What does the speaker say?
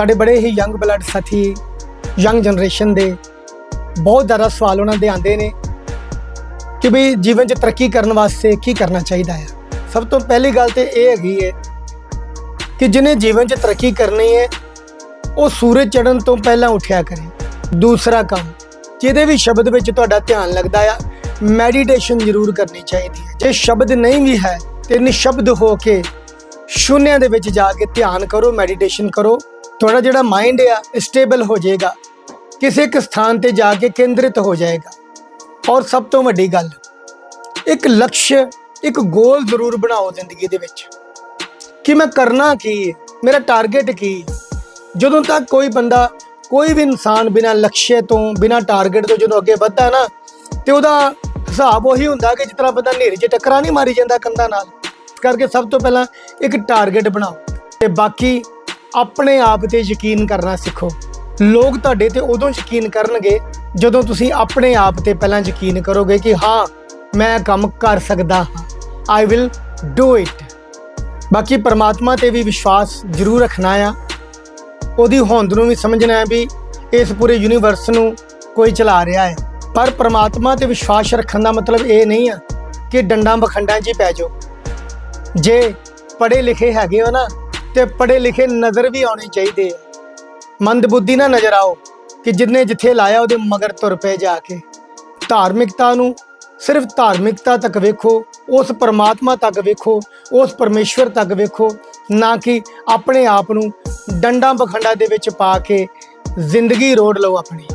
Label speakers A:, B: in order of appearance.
A: ਸਾਡੇ ਬੜੇ ਹੀ ਯੰਗ ਬਲੱਡ ਸਾਥੀ ਯੰਗ ਜਨਰੇਸ਼ਨ ਦੇ ਬਹੁਤ ਜ਼ਿਆਦਾ ਸਵਾਲ ਉਹਨਾਂ ਦੇ ਆਉਂਦੇ ਨੇ ਕਿ ਵੀ ਜੀਵਨ 'ਚ ਤਰੱਕੀ ਕਰਨ ਵਾਸਤੇ ਕੀ ਕਰਨਾ ਚਾਹੀਦਾ ਹੈ ਸਭ ਤੋਂ ਪਹਿਲੀ ਗੱਲ ਤੇ ਇਹ ਹੈਗੀ ਹੈ ਕਿ ਜਿਹਨੇ ਜੀਵਨ 'ਚ ਤਰੱਕੀ ਕਰਨੀ ਹੈ ਉਹ ਸੂਰਜ ਚੜ੍ਹਨ ਤੋਂ ਪਹਿਲਾਂ ਉੱਠਿਆ ਕਰੇ। ਦੂਸਰਾ ਕੰਮ, ਜਿਹਦੇ ਵੀ ਸ਼ਬਦ ਵਿੱਚ ਤੁਹਾਡਾ ਧਿਆਨ ਲੱਗਦਾ ਆ ਮੈਡੀਟੇਸ਼ਨ ਜ਼ਰੂਰ ਕਰਨੀ ਚਾਹੀਦੀ ਹੈ ਜੇ ਸ਼ਬਦ ਨਹੀਂ ਵੀ ਹੈ ਤੇ ਨਿਸ਼ਬਦ ਹੋ ਕੇ ਸ਼ੂਨਿਆਂ ਦੇ ਵਿੱਚ ਜਾ ਕੇ ਧਿਆਨ ਕਰੋ ਮੈਡੀਟੇਸ਼ਨ ਕਰੋ ਤੁਹਾਡਾ ਜਿਹੜਾ ਮਾਈਂਡ ਆ ਸਟੇਬਲ ਹੋ ਜਾਏਗਾ। ਕਿਸੇ ਇੱਕ ਸਥਾਨ ਤੇ ਜਾ ਕੇ ਕੇਂਦਰਿਤ ਹੋ ਜਾਏਗਾ। ਔਰ ਸਭ ਤੋਂ ਵੱਡੀ ਗੱਲ, ਇੱਕ ਲਕਸ਼, ਇੱਕ ਗੋਲ ਜ਼ਰੂਰ ਬਣਾਓ ਜ਼ਿੰਦਗੀ ਦੇ ਵਿੱਚ। ਕਿ ਮੈਂ ਕਰਨਾ ਕੀ, ਮੇਰਾ ਟਾਰਗੇਟ ਕੀ? ਜਦੋਂ ਤੱਕ ਕੋਈ ਬੰਦਾ, ਕੋਈ ਵੀ ਇਨਸਾਨ ਬਿਨਾਂ ਲਕਸ਼ੇ ਤੋਂ, ਬਿਨਾਂ ਟਾਰਗੇਟ ਤੋਂ ਜਦੋਂ ਅੱਗੇ ਵੱਧਦਾ ਨਾ, ਤੇ ਉਹਦਾ ਹਿਸਾਬ ਉਹੀ ਹੁੰਦਾ ਕਿ ਜਿਸ ਤਰ੍ਹਾਂ ਬੰਦਾ ਹਨੇਰੇ 'ਚ ਟੱਕਰਾਂ ਨਹੀਂ ਮਾਰੀ ਜਾਂਦਾ ਕੰਧਾਂ ਨਾਲ ਕਰਕੇ ਸਭ ਤੋਂ ਪਹਿਲਾਂ ਇੱਕ ਟਾਰਗੇਟ ਬਣਾਓ। ਤੇ ਬਾਕੀ ਆਪਣੇ ਆਪ ਤੇ ਯਕੀਨ ਕਰਨਾ ਸਿੱਖੋ। ਲੋਕ ਤੁਹਾਡੇ ਤੇ ਉਦੋਂ ਯਕੀਨ ਕਰਨਗੇ ਜਦੋਂ ਤੁਸੀਂ ਆਪਣੇ ਆਪ ਤੇ ਪਹਿਲਾਂ ਯਕੀਨ ਕਰੋਗੇ ਕਿ ਹਾਂ, ਮੈਂ ਕੰਮ ਕਰ ਸਕਦਾ ਹਾਂ। ਆਈ ਵਿਲ ਡੂ ਇਟ ਬਾਕੀ ਪਰਮਾਤਮਾ ਤੇ ਵੀ ਵਿਸ਼ਵਾਸ ਜ਼ਰੂਰ ਰੱਖਣਾ ਆ। ਉਹਦੀ ਹੋਂਦ ਨੂੰ ਵੀ ਸਮਝਣਾ ਹੈ ਵੀ ਇਸ ਪੂਰੇ ਯੂਨੀਵਰਸ ਨੂੰ ਕੋਈ ਚਲਾ ਰਿਹਾ ਹੈ। ਪਰ ਪਰਮਾਤਮਾ ਤੇ ਵਿਸ਼ਵਾਸ ਰੱਖਣ ਦਾ ਮਤਲਬ ਇਹ ਨਹੀਂ ਆ ਕਿ ਡੰਡਾਂ ਬਖੰਡਾਂ 'ਚ ਹੀ ਪੈ ਜਾਓ। ਜੇ ਪੜ੍ਹੇ ਲਿਖੇ ਹੈਗੇ ਹੋ ਨਾ ਤੇ ਪੜ੍ਹੇ ਲਿਖੇ ਨਜ਼ਰ ਵੀ ਆਉਣੇ ਚਾਹੀਦੇ ਆ। ਮੰਦਬੁੱਧੀ ਨਾ ਨਜ਼ਰ ਆਓ ਕਿ ਜਿੰਨੇ ਜਿੱਥੇ ਲਾਇਆ ਉਹਦੇ ਮਗਰ ਤੁਰ ਪਏ ਜਾ ਕੇ। ਧਾਰਮਿਕਤਾ ਨੂੰ ਸਿਰਫ ਧਾਰਮਿਕਤਾ ਤੱਕ ਵੇਖੋ, ਉਸ ਪਰਮਾਤਮਾ ਤੱਕ ਵੇਖੋ, ਉਸ ਪਰਮੇਸ਼ਵਰ ਤੱਕ ਵੇਖੋ, ਨਾ ਕਿ ਆਪਣੇ ਆਪ ਨੂੰ ਡੰਡਾਂ ਪਖੰਡਾਂ ਦੇ ਵਿੱਚ ਪਾ ਕੇ ਜ਼ਿੰਦਗੀ ਰੋੜ ਲਓ ਆਪਣੀ।